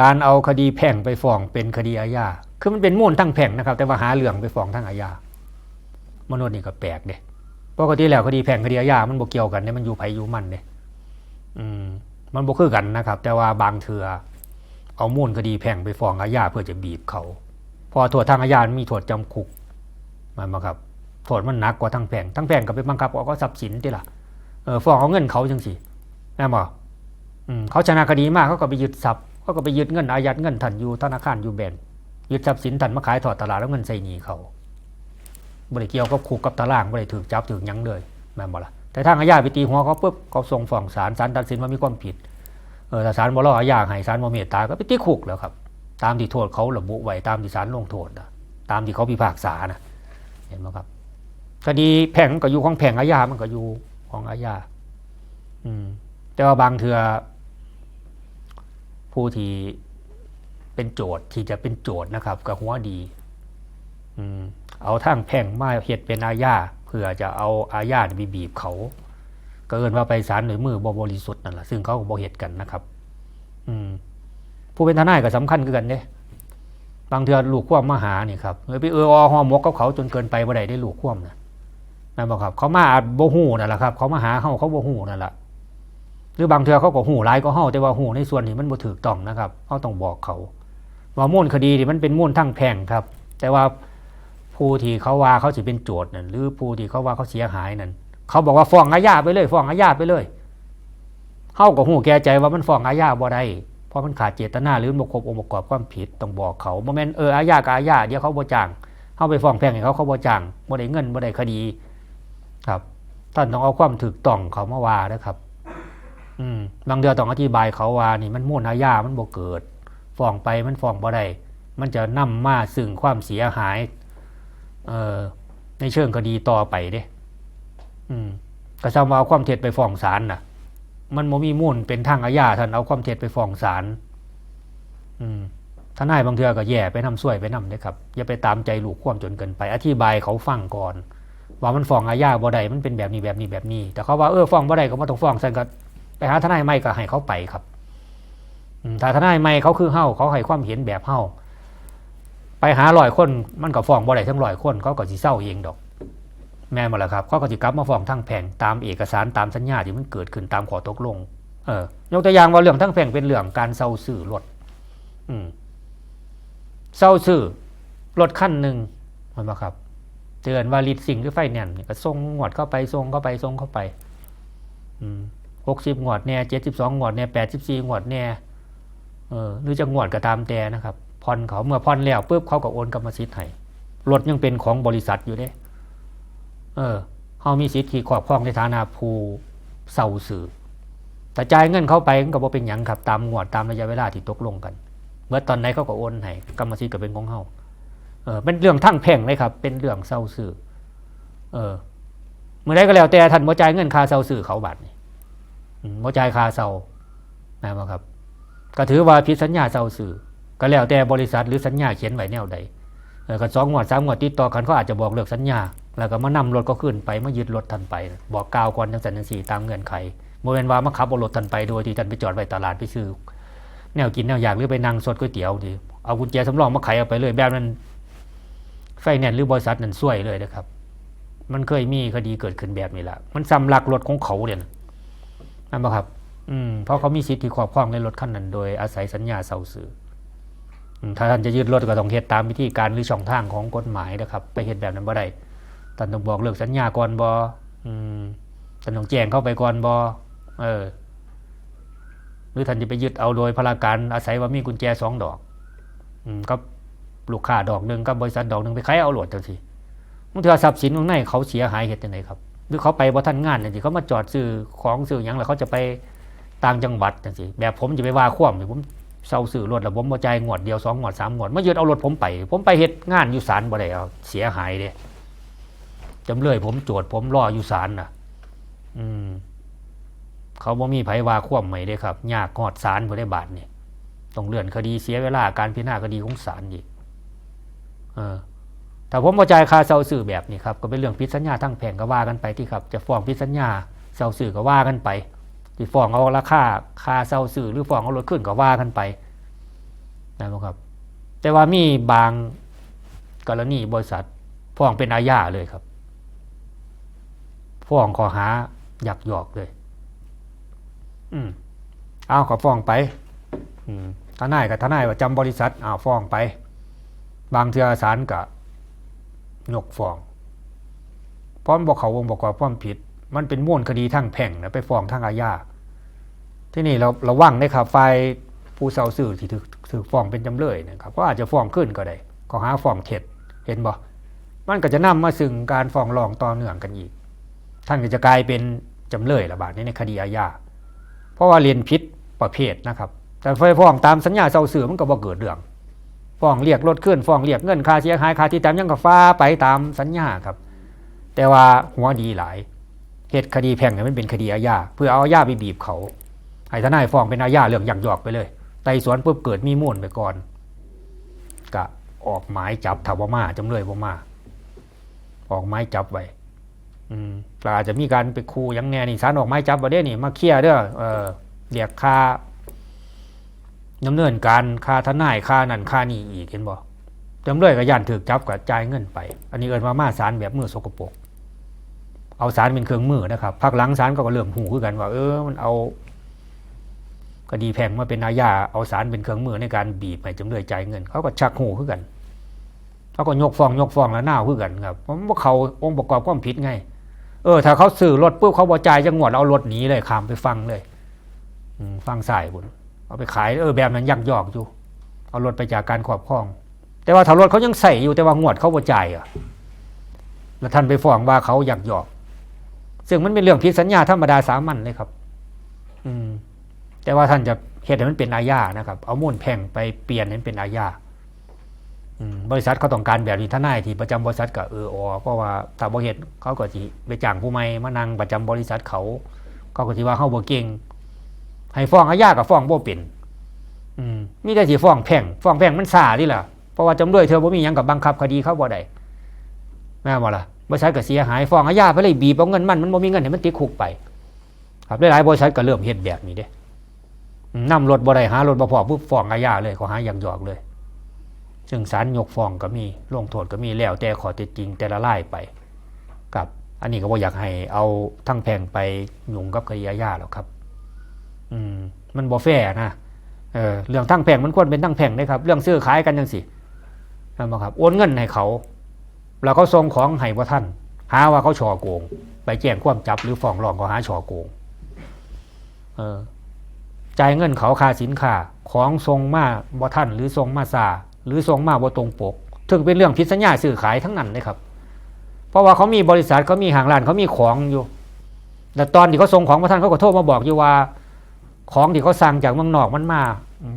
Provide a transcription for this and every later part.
การเอาคดีแพ่งไปฟ้องเป็นคดีอาญาคือมันเป็นมูลทั้งแพ่งนะครับ แต่ว่าหาเรื่องไปฟ้องทั้งอาญามนุษย์นี่ก็แปลกเด้ปกติแล้วคดีแพ่งคดีอาญามันบ่เกี่ยวกันเนี่ยมันอยู่ไผอยู่มันเด้อืมมันบ่คือกันนะครับ แต่ว่าบางเถื่อเอามูลคดีแพ่งไปฟ้องอาญาเพื่อจะบีบเขา พอโทษทางอาญามีโทษจำคุกมันมาครับโทษมันหนักกว่าทางแพ่งทางแพ่งก็ไปบังคับเอาก็ทรัพย์สินติล่ะเออฟ้องเอาเงินเขาจังสิแม่บ่อืมเขาชนะคดีมากเขาก็ไปยึดทรัพย์ เขาก็ไปยึดเงินอายัดเงินทันอยู่ธนาคารอยู่แบงก์ยึดทรัพย์สินทันมาขายถอดตลาดแล้วเงินใส่หนีเขาบ่ได้เกี่ยวกับคุกกับตารางบ่ได้ถูกจับถูกหยังเลยแม่นบ่ล่ะแต่ทางอาญาไปตีหัวเขาปุ๊บเขาส่งฟ้องศาลศาลตัดสินว่ามีความผิดเออศาลบ่รออาญาให้ศาลบ่เมตตาก็ไปติดคุกแล้วครับ ตามที่โทษเขาระบุไว้ตามที่ศาลลงโทษนะตามที่เขาพิพากษานะเห็นไหมครับคดีแพ่งก็อยู่ของแพ่งอาญามันก็อยู่ของอาญาอืมแต่ว่าบางเถื่อ ผู้ที่เป็นโจทย์ที่จะเป็นโจทย์นะครับกับหัวดีอเอาทางแพ่งมาเหตุเป็นอาญาเพื่อจะเอาอาญาไปบีบเขาก็เอินว่าไปศาลหรือมือบอบริสุทธิ์นั่นแหละซึ่งเขาบอเหตุกันนะครับ อืม ผู้เป็นทนายก็สำคัญคือกันเด้บางเทือลูกความมาหานี่ยครับเออไปเอออหอมกกับเขาจนเกินไปบ่ได้ได้ลูกความนะนั่นบอกครับ เขามาอาจโบหูนั่นแหละครับ เขามาหาเฮาเขาโบหูนั่นแหละ หรือบางเทือเขาก็หูร้ายก็เฮาแต่ว่าหูในส่วนที่มันบ่ถูกต้องนะครับเขาต้องบอกเขา ว่ามูลคดีนี่มันเป็นมูลทั้งแพ่งครับ แต่ว่าผู้ที่เขาว่าเขาสิเป็นโจทย์นั่นหรือผู้ที่เขาว่าเขาเสียหายนั่นเขาบอกว่าฟ้องอาญาไปเลยฟ้องอาญาไปเลยเฮาก็หูแก่ใจว่ามันฟ้องอาญาบ่ได้เพราะมันขาดเจตนาหรือบ่ครบองค์ประกอบความผิดต้องบอกเขาโมเมนเอออาญากับอาญาเดี๋ยวเขาบ่จ้างเฮาไปฟ้องแพ่งให้เขาเขาบ่จ้างบ่ได้เงินบ่ได้คดี ครับท่านต้องเอาความถูกต้องเขามาว่านะครับ บางเดือต้องอธิบายเขาว่านี่มันมูลอาญามันบ่เกิดฟ้องไปมันฟ้องบ่ได้มันจะนำมาซึ่งความเสียหายเอ่อในเชิงคดีต่อไปเด้อืมก็ซ้ำเอาความเท็จไปฟ้องศาลน่ะ มันโมมีมูลเป็นทางอาญาท่านเอาความเท็จไปฟ้องศาลอืมทนายบางเทือก็แย่ไปนำช่วยไปนำเด้ครับ อย่าไปตามใจลูกความจนเกินไป อธิบายเขาฟังก่อน ว่ามันฟ้องอาญาบ่ได้มันเป็นแบบนี้แบบนี้แบบนี้ แต่เขาว่าเออฟ้องบ่ได้ก็บ่ต้องฟ้องซั่นก็ ไปหาทนายใหม่ก็ให้เขาไปครับถ้าทนายใหม่เขาคือเฮาเขาให้ความเห็นแบบเฮาไปหาร้อยคนมันก็ฟ้องบ่ได้ทั้งร้อยคนเขาก็สิเศร้าเองดอก แม่นบ่ล่ะครับเขาก็สิกลับมาฟ้องทางแพ่งตามเอกสารตามสัญญาที่มันเกิดขึ้นตามข้อตกลง เออยกตัวอย่างว่าเรื่องทางแพ่งเป็นเรื่องการเซาซื้อรถอืมเซาซื้อรถคันหนึ่งเห็นบ่ครับเตือนว่าลิดสิ่งหรือไฟแนนซ์นี่ก็ส่งงวดเข้าไปส่งเข้าไปส่งเข้าไป อืม หกสิบงวดแน่เจ็ดสิบสองงวดแน่แปดสิบสี่งวดแน่เออหรือจะงวดก็ตามแต่นะครับผ่อนเขาเมื่อผ่อนแล้วปุ๊บเขาก็โอนกรรมสิทธิ์ให้รถยังเป็นของบริษัทอยู่เด้เออเขามีสิทธิ์ที่ครอบครองในฐานะผู้เศร้าสื่อแต่จ่ายเงินเข้าไปก็บ่เป็นหยังครับตามงวดตามระยะเวลาที่ตกลงกัน เมื่อตอนไหนเขาก็โอนให้กรรมสิทธิ์ก็เป็นของเขาเออเป็นเรื่องทั้งแพ่งเลยครับ เป็นเรื่องเศร้าสื่อเออเมื่อใดก็แล้วแต่ท่านบ่จ่ายเงินค่าเศร้าสื่อเขาบัตรนี่ บ่จ่ายค่าเศร้านะครับ ก็ถือว่าผิดสัญญาเศร้าสื่อก็แล้วแต่บริษัทหรือสัญญาเขียนไว้แนวใดเออก็สองงวดสามงวดติดต่อกันเขาอาจจะบอกเลิกสัญญา แล้วก็มานำรถก็ขึ้นไปมายึดรถทันไป บอกกาวก่อนจังสันจังสีตามเงื่อนไขโมเมนว่ามาขับรถทันไปโดยที่ท่านไปจอดไว้ตลาดไปซื้อแนวกินแนวอยากหรือไปนั่งสดก๋วยเตี๋ยวดิเอากุญแจสำรองมาไขเอาไปเลยแบบนั้นไฟแนนซ์หรือบริษัทนั้นซวยเลยนะครับ มันเคยมีคดีเกิดขึ้นแบบนี้ละมันซ้ำลักรถของเขาเนี่ย นะนั่นปะครับ อืมเพราะเขามีสิทธิครอบครองในรถคันนั้นโดยอาศัยสัญญาเซาซื้ออืมถ้าท่านจะยึดรถก็ต้องเฮ็ดตามวิธีการหรือช่องทางของกฎหมายนะครับ ไปเฮ็ดแบบนั้นบ่ได้ท่านต้องบอกเลิกสัญญาก่อนบออืมท่านต้องแจ้งเข้าไปก่อนบอเออ หรือท่านจะไปยึดเอาโดยพลาการอาศัยว่ามีกุญแจสองดอก อืมก็ลูกค้าดอกหนึ่งกับบริษัทดอกหนึ่งไปขายเอาโหลดจังสิมันถือว่าทรัพย์สินข้างในเขาเสียหายเหตุจังไดครับ หรือเขาไปบ่ทันงานจังสิเขามาจอดซื้อของซื้อหยังแล้วเขาจะไปต่างจังหวัดจังสิแบบผมจะไปว่าคว่ำผมเซาซื้อรถแล้วผมบ่จ่ายงวดเดียวสองงวดสามงวดมายึดเอารถผมไป ผมไปเฮ็ดงานอยู่ศาลบ่ได้เอาเสียหายเด้จำเลยผมโจทย์ผมรออยู่ศาลน่ะ อืม เขาบ่มีไผว่าควมใหม่เด้ครับยากกอดศาลบ่ได้บาทนี่ต้องเลื่อนคดีเสียเวลาการพิจารณาคดีของศาลอีกเออ ถ้าผมบ่จ่ายคาเซาสื่อแบบนี้ครับก็เป็นเรื่องพิดสัญญาทั้งแผงก็ว่ากันไปที่ครับจะฟ้องพิดสัญญาเซาสื่อก็ว่ากันไปที่ฟ้องเอาราคาคาเซาสื่อหรือฟ้องเอารถขึ้นก็ว่ากันไปนะครับ แต่ว่ามีบางกรณีบริษัทฟ้องเป็นอาญาเลยครับฟ้องข้อหายักยอกเลย อืมเอาก็ฟ้องไป อืมทนายกับทนายประจำบริษัทเอาฟ้องไป บางเทือศาลก็ ยกฟ้องเพราะมันบอกเขาวงบอกว่าความผิด มันเป็นมูลคดีทางแพ่งนะไปฟ้องทางอาญาที่นี่เราเระวังนะครับฝ่ายผู้เสาสื่อที่ถูกถูกฟ้องเป็นจำเลยนะครับก็อาจจะฟ้องขึ้นก็ได้ก็หาฟ้องเท็จเห็นบ่มันก็จะนำมาซึ่งการฟ้องร้องต่อเนื่องกันอีก ท่านก็จะกลายเป็นจำเลยระบาดนี้ในคดีอาญาเพราะว่าเรียนพิษประเภทนะครับ แต่ไฟฟ้องตามสัญญาเสาสื่อมันก็บ่เกิดเรื่อง ฟ้องเรียกรถขึ้นฟ้องเรียกเงินค่าเสียหายค่าที่ตามยังกับฟ้าไปตามสัญญาครับ แต่ว่าหัวดีหลายเหตุคดีแพ่งเนี่ยมันเป็นคดีอาญาเพื่อเอาอาญาไปบีบเขาให้ทนายฟ้องเป็นอาญาเรื่องยักยอกไปเลยไต่สวนปุ๊บเกิดมีมูลไปก่อนกะออกหมายจับถาวมาจำเลยบ่ามา ออกหมายจับไว้อืมเราอาจจะมีการไปคูยังแน่นี่สารออกหมายจับประเด็นนี่มาเคลียร์เด้อเออเรียกค่า ดำเนินการค่าทนายค่านั่นค่านี่อีกเห็นบ่จำเลยก็ย่านถือจับกับจ่ายเงินไป อันนี้เอินว่ามาสารแบบมือสกปรกเอาสารเป็นเครื่องมือนะครับพักหลังสารก็เริ่มหูคือกันว่า เออมันเอาคดีแพ่งมาเป็นอาญาเอาสารเป็นเครื่องมือในการบีบให้จำเลยจ่ายเงิน เขาก็ชักหูขึ้นกันเขาก็ยกฟองยกฟองแล้วหน้าขึ้นกันครับเพราะว่าเขาองค์ประกอบความผิดไง เออ ถ้าเขาสื่อรถปุ๊บเขาบอจ่ายจังหวัดเอารถหนีเลยขามไปฟังเลยฟังสายบุญ เอาไปขายเออแบบนั้นยักยอกอยู่ เอารถไปจากการครอบครอง แต่ว่าถ้ารถเขายังใส่อยู่แต่ว่างวดเขาบอจ่ายอะแล้วท่านไปฟ้องว่าเขายักยอก ซึ่งมันเป็นเรื่องผิดสัญญาธรรมดาสามัญเลยครับ อืม แต่ว่าท่านจะเหตุให้มันเป็นอาญานะครับ เอามูลแพ่งไปเปลี่ยนให้นเป็นอาญาบริษัทเขาต้องการแบบนี้ท่านายที่ประจำบริษัทก็เอออเพราะว่าถ้าบ่เหตุเขาก็สิไปจ้างผู้ใหม่มานั่งประจำบริษัทเขาเขาก็สิว่าเฮาบ่เก่ง ให้ฟ้องอาญากับฟ้องบ่เป็นอืมมีแต่สิฟ้องแพ่งฟ้องแพ่งมันซ่าดิล่ะเพราะว่าจำเลยเธอบ่มีหยังกับบังคับคดีเขาบ่ได้แม่นบ่ล่ะบริษัทก็เสียหายฟ้องอาญาไปเลยบีบเอาเงินมันมันบ่มีเงินให้มันติดคุกไป ครับหลายๆบริษัทก็เริ่มเฮ็ดแบบนี้เด้นำรถบ่ได้หารถบ่พอปุ๊บฟ้องอาญาเลยเขาหาอย่างหยอกเลยซึ่งศาลยกฟ้องก็มีลงโทษก็มีแล้วแต่ข้อเท็จจริงแต่ละรายไปกับ อันนี้ก็บ่อยากให้เอาทั้งแพงไปหยุ่งกับคดีอาญาหรอกครับ อืมมันบ่แฟร์นะเออเรื่องทั้งแพงมันควรเป็นทั้งแพงนะครับ เรื่องซื้อขายกันจังสินั่นครับโอนเงินให้เขา แล้วเขาส่งของให้บ่ท่าน หาว่าเขาฉอโกง ไปแจ้งความจับหรือฟ้องร้องเขาหาฉอโกงเออจ่ายเงินเขาค่าสินค้าของทรงมาบ่ท่านหรือทรงมาซาหรือทรงมาบ่ตรงปกถึงเป็นเรื่องผิดสัญญาซื้อขายทั้งนั้นเลยครับ เพราะว่าเขามีบริษัทเขามีห้างร้านเขามีของอยู่ แต่ตอนที่เขาส่งของมาท่านเขาก็โทรมาบอกอยู่ว่า ของที่เขาสั่งจากเมืองนอกมันมา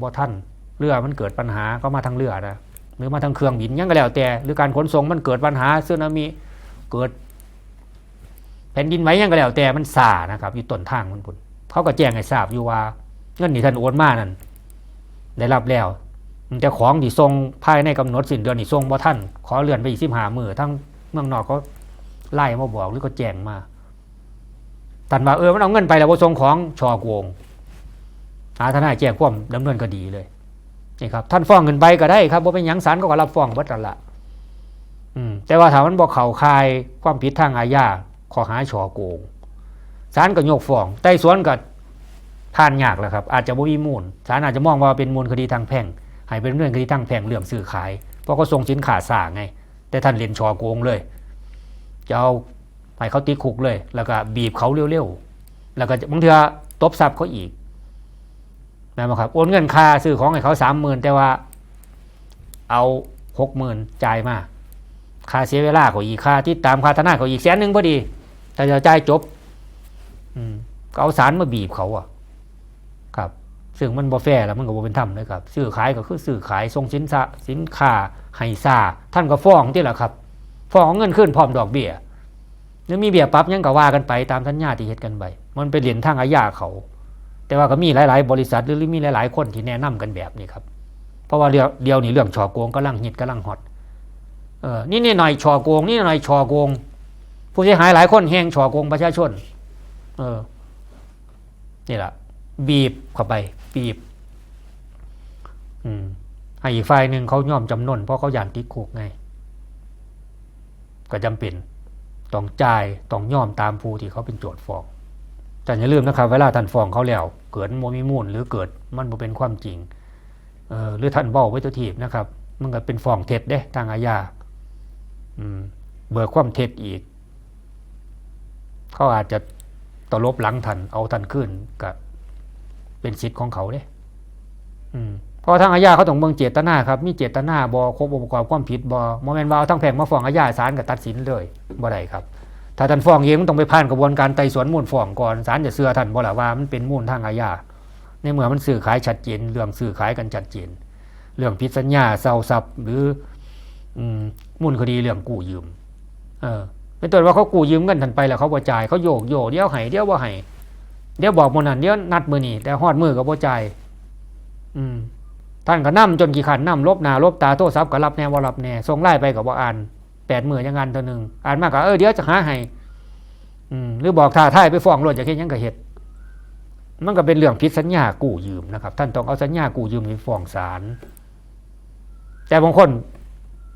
บ่ท่านเรือมันเกิดปัญหาก็มาทางเรือนะหรือมาทางเครื่องบินยังก็แล้วแต่ หรือการขนส่งมันเกิดปัญหาสึนามิเกิด แผ่นดินไหวยังก็แล้วแต่มันสานะครับอยู่ต้นทางมันพุ่นเขาก็แจ้งให้ทราบอยู่ว่าเงินที่ท่านโอนมานั่นได้รับแล้วแต่ของที่ส่งภายในกำหนดสิ้นเดือนนี่ส่งบ่ท่านขอเลื่อนไปอีกสิบห้ามือทั้งเมืองนอกเขาไล่มาบอกหรือก็แจ้งมาท่านว่าเออมันเอาเงินไปแล้วบ่ส่งของชอโกง หาทนายแจ้งความดำเนินคดีเลยนี่ครับท่านฟ้องเงินไปก็ได้ครับบ่เป็นยังศาลก็รับฟ้องเบิดนั่นละอืมแต่ว่าถามมันบ่เข้าข่ายความผิดทางอาญาข้อหาช่อโกงศาลก็ยกฟ้องไต่สวนก็ผ่านยากแหล้วครับ อาจจะบ่มีมูลศาลอาจจะมองว่าเป็นมูลคดีทางแพ่งให้เป็นเรื่องคดีทางแพ่งเรื่องซื้อขาย เพราะเขาส่งสินค้าสร้างไง แต่ท่านเรียนชอโกงเลยจะเอาให้เขาติดคุกเลย แล้วก็บีบเขาเร็วๆแล้วก็บางเทือตบทรัพย์เขาอีก นะครับโอนเงินค่าซื้อของให้เขาสามหมื่นแต่ว่าเอาหกหมื่นจ่ายมาค่าเสียเวลาเขาอีกค่าที่ตามค่าทนายเขาอีกแสนหนึ่งพอดีแต่จะจ่ายจบ อืมก็เอาสารมาบีบเขาอะ ครับ ซึ่งมันบ่แฟร์แล้วมันก็บ่เป็นธรรมเลยครับซื้อขายก็คือซื้อขายส่งสินค้าสินค้าให้ซาท่านก็ฟ้องที่แหละครับฟ้องเงินขึ้นพร้อมดอกเบี้ยแล้วมีเบี้ยปรับยังก็ว่ากันไปตามสัญญาที่เฮ็ดกันไปมันเป็นเหรียญทางอาญาเขา แต่ว่าก็มีหลาย ๆ บริษัทหรือมีหลาย ๆ คนที่แนะนำกันแบบนี้ครับ เพราะว่าเดียวเดียวนี่เรื่องชอโกงกำลังฮิตกำลังฮอตเออนี่นี่หน่อยชอโกง นี่หน่อยชอโกง ผู้เสียหายหลายคนแหงชอโกงประชาชน เออนี่แหละบีบเข้าไป บีบ อืมให้อีกฝ่ายหนึ่งเขายอมจำนนเพราะเขายานติดคุกไง ก็จำเป็น ต้องจ่าย ต้องยอมตามผู้ที่เขาเป็นโจทย์ฟ้อง แต่อย่าลืมนะครับ เวลาท่านฟ้องเขาแล้ว เกิดโมมีมูลหรือเกิดมันบ่เป็นความจริงเออหรือท่านเบ้าไว้ตัวทีบนะครับ มันก็เป็นฟ้องเท็จเด้ทางอาญาเบิกความเท็จอีก เขาอาจจะตลบหลังทันเอาทันขึ้นกับเป็นสิทธิ์ของเขาเด้เพราะทางอาญาเขาต้องเบิ่งเจตนาครับ มีเจตนาบอครบองค์ประกอบความผิดบอโมเมนต์ว่าเอาทั้งแผงมาฟ้องอาญาศาลก็ตัดสินเลยบ่ได้ครับ ถ้าท่านฟ้องเองมันต้องไปผ่านกระบวนการไต่สวนมูลฟ้องก่อนศาลจะเชื่อท่านบ่ล่ะว่ามันเป็นมูลทางอาญาในเมื่อมันสื่อขายชัดเจน เรื่องสื่อขายกันชัดเจน เรื่องผิดสัญญาเซาซับหรือมูลคดีเรื่องกู้ยืม เออเป็นตัวว่าเขากู้ยืมเงินทันไปแล้วเขาบ่จ่ายเขาโยกโยกเดี๋ยวให้เดี๋ยวบ่าให้เดี๋ยวบอกมื้อนั้นเดี๋ยวนัดมือนี้แต่ฮอดมือก็บ่จ่ายอืมท่านก็นํจนกี่ขันนํลบหน้าลบตาโทรศัพท์ก็รับแน่บ่รับแน่ส่งไลน์ไปก็บ่อ่าน แปดหมื้อยังงานเท่านึงอ่านมากก็เออเดี๋ยวจะหาให้อืมหรือบอกท่าทายไปฟ้องรถจะเฮ็ดหยังก็เฮ็ดมันก็เป็นเรื่องผิดสัญญากู้ยืมนะครับ ท่านต้องเอาสัญญากู้ยืมไปฟ้องศาลแต่บางคน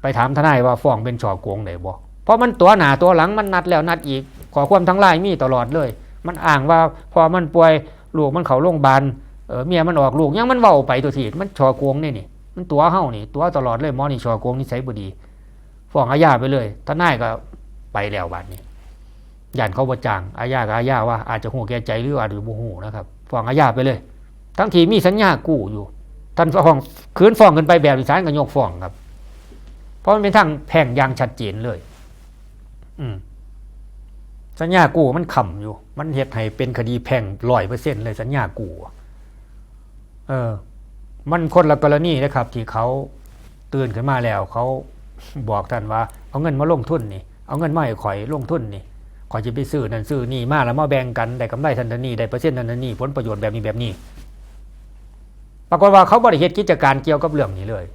ไปถามทนายว่าฟ้องเป็นช่อโกงได้บ่เพราะมันตัวหนาตัวหลังมันนัดแล้วนัดอีก ขอความทั้งไลน์มีตลอดเลย มันอ้างว่าพอมันป่วยลูกมันเขาโรงพยาบาลเออเมียมันออกลูกยังมันเว้าไปตัวทีมันชอโกงนี่นี่มันตัวเฮานี่ ตัวตลอดเลยมอนี่ชอโกงนี่ใช้บดี ฟ้องอาญาไปเลยทนายก็ไปแล้วบัดนี้ยันเขาบ่จ้างอาญาก็อาญาว่าอาจจะหูแก่ใจหรืออาจจะบ่หูนะครับฟ้องอาญาไปเลย ทั้งที่มีสัญญากู้อยู่ ท่านฟ้องคืนฟ้องกันไปแบบศาลก็ยกฟ้องครับ เพราะมันเป็นทางแพ่งอย่างชัดเจนเลย อืมสัญญากู้มันขำอยู่ มันเฮ็ดให้เป็นคดีแพ่งร้อยเปอร์เซ็นต์เลยสัญญากู้เออ มันคนละกรณีนะครับ ที่เขาตื่นขึ้นมาแล้วเขา บอกท่านว่า เอาเงินมาลงทุนนี่ เอาเงินมาให้ข่อยลงทุนนี่ข่อยจะไปซื้อนั่นซื้อนี่มาแล้วมาแบ่งกันได้กำไรทันทันนี่ได้เปอร์เซ็นต์ทันทันนี่ผลประโยชน์แบบนี้แบบนี้ ปรากฏว่าเขาบริเหตุกิจการเกี่ยวกับเรื่องนี้เลย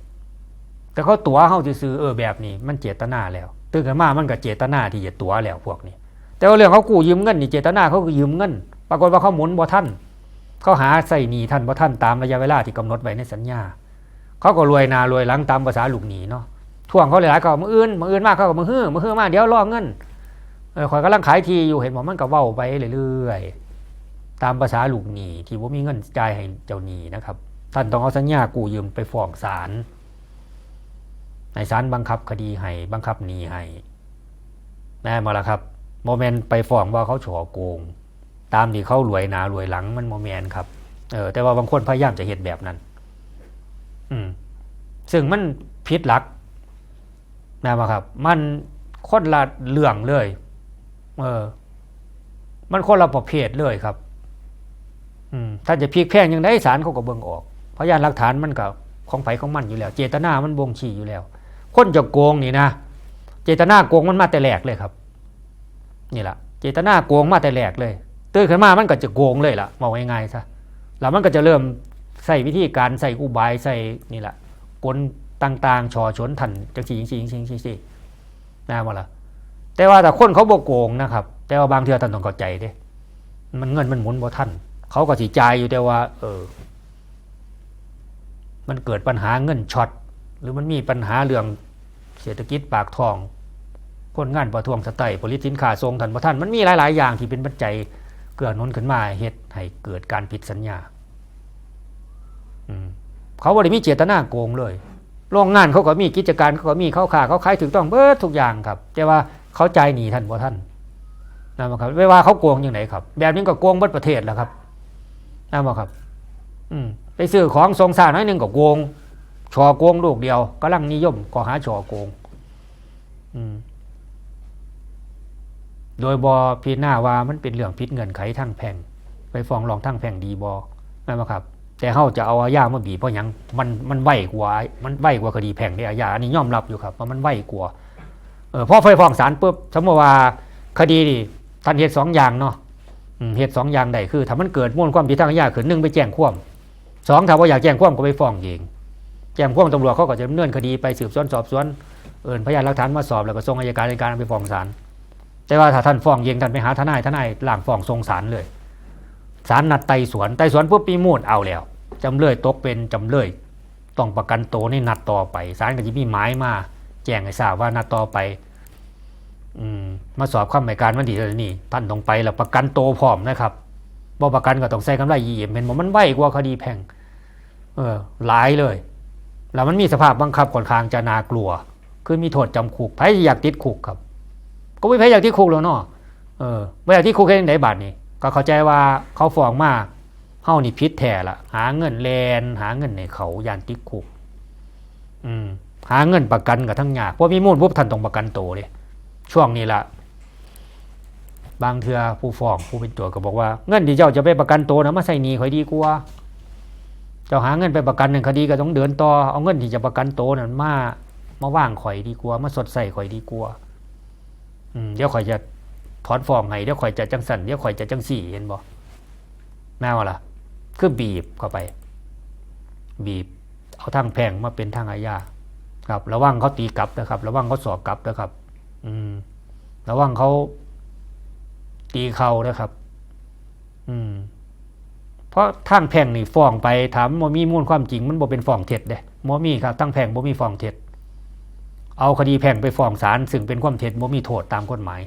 แต่เขาตั๋วเฮาซื้อเออแบบนี้ มันเจตนาแล้วตื่นขึ้นมามันก็เจตนาที่จะตั๋วแล้วพวกนี้ แต่ว่าเรื่องเขากู้ยืมเงินนี่เจตนาเขาคือยืมเงิน ปรากฏว่าเขาหมุนบ่ท่านเขาหาใส่หนีท่านเพราะท่านตามระยะเวลาที่กำหนดไว้ในสัญญา เขาก็รวยนารวยหลังตามภาษาลูกหนีเนาะ ท่วงเขาหลายๆก็มืออื่นมืออื่นมากเขาก็มือฮื้อมือฮื้อมากเดี๋ยวรอเงินเออข่อยกำลังขายทีอยู่เห็นบอกมันก็เว้าไปเรื่อยๆตามภาษาลูกหนีที่ว่ามีเงินจ่ายให้เจ้าหนี้นะครับ ท่านต้องเอาสัญญากู้ยืมไปฟ้องศาลในศาลบังคับคดีให้บังคับหนี้ให้แน่มาแล้วครับโมเมนต์ไปฟ้องว่าเขาฉอโกง ตามที่เขารวยหนารวยหลังมันโมเมนต์ครับเออแต่ว่าบางคนพยายามจะเห็นแบบนั้น อืมซึ่งมันผิดหลัก นะครับ มันคนละเรื่องเลย เออ มันคนละประเภทเลยครับ อืมถ้าจะพลิกแพงยังได้ศาลเขาก็เบิ่งออกพยานหลักฐานมันกับของไผของมันอยู่แล้ว เจตนามันบ่งชี้อยู่แล้ว คนจะโกงนี่นะเจตนาโกงมันมาแต่แรกเลยครับ นี่แหละเจตนาโกงมาแต่แรกเลยตื่นขึ้นมามันก็จะโกงเลยล่ะบอกง่ายๆซะแล้วมันก็จะเริ่มใส่วิธีการใส่อุบายใส่นี่แหละกล ต่างๆชอชนทันจังสีจังสีจังสีจังสีนะมาละแต่ว่าแต่คนเขาบโกงนะครับ แต่ว่าบางเทื่อท่านต้องเข้าใจเด้มันเงินมันหมุนบ่ทันเขาก็สิจ่ายอยู่แต่ว่า เออ มันเกิดปัญหาเงินช็อตหรือมันมีปัญหาเรื่องเศรษฐกิจปากท้อง คนงานประท้วงสไตล์ผลิตสินค้าทรงทันบ่ทันมันมีหลาย ๆ อย่างที่เป็นปัจจัยเกื้อหนุนขึ้นมาเหตุให้เกิดการผิดสัญญาอืมเขาบ่ได้มีเจตนาโกงเลย โรงงานเขาก็มีกิจการเขาก็มีเขาขาเขาขายถูกต้องเบิดทุกอย่างครับ แต่ว่าเขาใจหนีท่านบ่ท่านนะครับไม่ว่าเขาโกงอย่างไหนครับ แบบนี้ก็โกงเบิดประเทศแหล้วครับนะครับ อืมไปซื้อของทรงสารน้อยหนึ่งก็โกงชอโกงลูกเดียวกำลังนิยมก็หาชอโกง อืมโดยบอพิจารณาว่ามันเป็นเรื่องผิดเงื่อนไขทางแพงไปฟ้องร้องทางแพงดีบอนั่นบ่ครับ แต่เฮาจะเอาอาญามาบีบเพราะยังมันมันไวกว่า มันไวกว่าคดีแพ่งในอาญาอันนี้ยอมรับอยู่ครับว่ามันไวกว่าเออพอไฟฟ้องศาลปุ๊บสมมติว่าคดีนี่ท่านเหตุสองอย่างเนาะเหตุสองอย่างใดคือถ้ามันเกิดมูลความผิดทางอาญาขึ้นหนึ่งไปแจ้งความสองถ้าว่าอยากแจ้งความก็ไปฟ้องเองแจ้งความตำรวจเขาก็จะดำเนินคดีไปสืบสวนสอบสวนเอินพยานหลักฐานมาสอบแล้วก็ส่งอัยการในการไปฟ้องศาลแต่ว่าถ้าท่านฟ้องเองท่านไปหาทนายทนายหลังฟ้องทรงศาลเลยศาลนัดไต่สวนไต่สวนปุ๊บปีมูลเอาแล้ว จำเลยตกเป็นจำเลย ต้องประกันตัวในนัดต่อไปศาลก็จะมีหมายมาแจ้งให้ทราบว่านัดต่อไปอืมมาสอบคำให้การวันที่เท่านี้ท่านต้องไปแล้วประกันตัวพร้อมนะครับบ่ประกันก็ต้องใส่กำไรยีเอ็มเป็นบ่มันไหวกว่าคดีแพ่งเออหลายเลย แล้วมันมีสภาพบังคับค่อนข้างจะน่ากลัว คือมีโทษจำคุกไผอยากติดคุกครับ ก็ไม่ไผอยากติดคุกแล้วเนาะเออไม่อยากติดคุกแค่ไหนบาทนี่ก็เข้าใจว่าเขาฟ้องมา เฮานี่พิษแท้ละหาเงินแลนหาเงินในเขายานติดคุกอืมหาเงินประกันกับทั้งยากเพราะมีมูลปุ๊บท่านต้องประกันโตเลยช่วงนี้ละบางเทือผู้ฟ้องผู้เป็นโจทย์ก็บอกว่าเงินที่เจ้าจะไปประกันโตนะมาใส่หนี้ข่อยดีกว่าเจ้าหาเงินไปประกันหนึ่งคดีก็ต้องเดินต่อเอาเงินที่จะประกันโตนั้นมามาว่างข่อยดีกว่า มาสดใส่ข่อยดีกว่าอืมเดี๋ยวข่อยจะถอนฟ้องให้เดี๋ยวข่อยจะจังสันเดี๋ยวข่อยจะจังสี่เห็นบ่แม่ว่าล่ะ คือบีบเข้าไป บีบ เอาทางแพงมาเป็นทางอาญาครับระวังเขาตีกลับนะครับ ระวังเขาสอบกลับนะครับ อืม ระวังเขาตีเขานะครับ อืม เพราะทางแพงนี่ฟ้องไปถามว่ามีมูลความจริง มันบ่เป็นฟ้องเท็จเด้บ่มีครับทางแพงบ่มีฟ้องเท็จ เอาคดีแพงไปฟ้องศาลซึ่งเป็นความเท็จบ่มีโทษตามกฎหมาย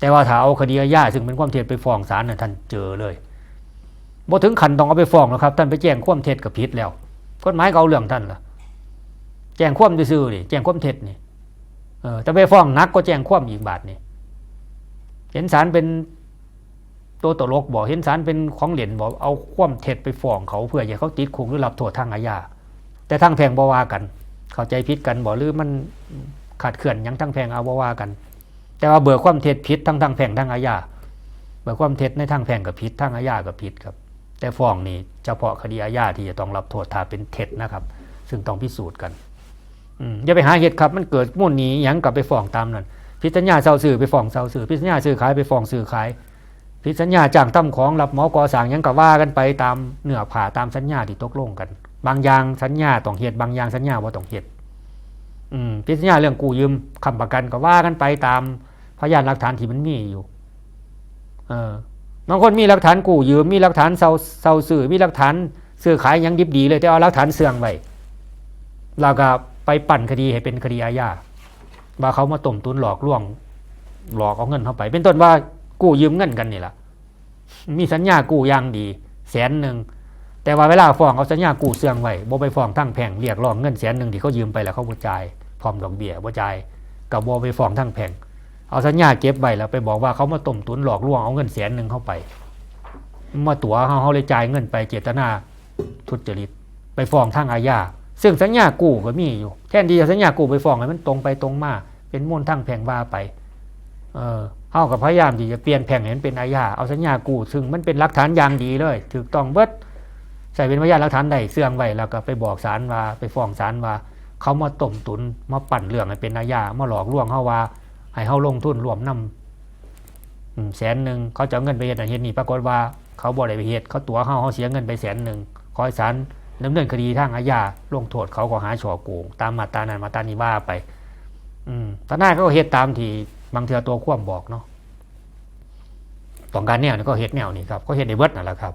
แต่ว่าถ้าเอาคดีอาญาซึ่งเป็นความเท็จไปฟ้องศาลน่ะท่านเจอเลย บ่ถึงขันต้องเอาไปฟ้องหรอกครับ ท่านไปแจ้งความเท็จกับผิดแล้วกฎหมายเอาเรื่องท่านล่ะ แจ้งความซื่อๆนี่แจ้งความเท็จนี่เออแต่ไปฟ้องนักก็แจ้งความอีกบาทนี่เห็นศาลเป็นตัวตลกบอกเห็นสารเป็นของเหรียญบอกเอาความเท็จไปฟ้องเขาเพื่อให้เขาติดคุกหรือรับโทษทางอาญาแต่ทางแพงบวากัน เข้าใจผิดกันบอกหรือมันขาดเขื่อนยังทางแพงเอาบวากัน แต่ว่าเบิกความเท็จผิดทั้งทางแพงทางอาญาเบิกความเท็จในทางแพงกับผิดทางอาญากับผิดครับ แต่ฟ้องนี่เฉพาะคดีอาญาที่จะต้องรับโทษถ้าเป็นเท็จนะครับ ซึ่งต้องพิสูจน์กันอย่าไปหาเหตุครับ มันเกิดมุ่นหนี้ยังกลับไปฟ้องตามนั้นพิจารณาเซาสื่อไปฟ้องเซาสื่อพิจารณาซื้อขายไปฟ้องซื้อขายผิดสัญญาจ้างทำของรับหมาก่อสร้างยังก็ว่ากันไปตามเนื้อผ่าตามสัญญาที่ตกลงกัน บางอย่างสัญญาต้องเหตุบางอย่างสัญญาว่าต้องเหตุอืมผิดสัญญาเรื่องกู้ยืมคำประกันก็ว่ากันไปตามพยานหลักฐานที่มันมีอยู่ เออ บางคนมีหลักฐานกู้ยืมมีหลักฐานเซาเซาซื้อมีหลักฐานซื้อขายยังดิบดีเลยแต่เอาหลักฐานเสื่องไว้แล้วก็ไปปั่นคดีให้เป็นคดีอาญาว่าเขามาต้มตุนหลอกลวง หลอกเอาเงินเข้าไป เป็นต้นว่ากู้ยืมเงินกันนี่แหละมีสัญญากู้ย่างดี แสนหนึ่งแต่ว่าเวลาฟ้องเอาสัญญากู้เสื่องไว้บ่ไปฟ้องทั้งแพ่งเรียกร้องเงินแสนหนึ่งที่เขายืมไปแล้วเขาบ่จ่ายพร้อมดอกเบี้ยบ่จ่ายกับบ่ไปฟ้องทั้งแพ่ง เอาสัญญาเก็บไว้แล้วไปบอกว่าเขามาต้มตุนหลอกลวงเอาเงินแสนหนึ่งเข้าไปมาตั๋วเขาเขาเลยจ่ายเงินไปเจตนาทุจริตไปฟ้องทางอาญาซึ่งสัญญากู้ก็มีอยู่ แทนที่จะสัญญากู้ไปฟ้องให้มันตรงไปตรงมาเป็นมูลทั้งแพงว่าไป เออเฮากับพยายามที่จะเปลี่ยนแผงเห็นเป็นอาญาเอาสัญญากู้ซึ่งมันเป็นหลักฐานอย่างดีเลยถูกต้องเบิดใส่เป็นพยานหลักฐานใดเสื่องไว้แล้วก็ไปบอกศาลว่าไปฟ้องศาลว่า เขามาต้มตุนมาปั่นเรื่องให้เป็นอาญามาหลอกลวงเฮาว่า ให้เฮาลงทุนรวมนำแสนหนึ่งเขาจะเอาเงินไปเฮ็ดเฮ็ดนี่ปรากฏว่าเขาบ่ได้ไปเฮ็ดเขาตัวเฮาเฮาเสียเงินไปแสนหนึ่งขอให้ศาลดำเนินคดีทางอาญาลงโทษเขาก็หาช่อโกง ตามมาตรานั้นมาตรานี้ว่าไป อืมทนาก็เฮ็ดตามที่บางเทือตัวควบบอกเนาะต้องการแนวนี่ก็เฮ็ดแนวนี่ครับก็เฮ็ดในเบิดนั่นแหละครับ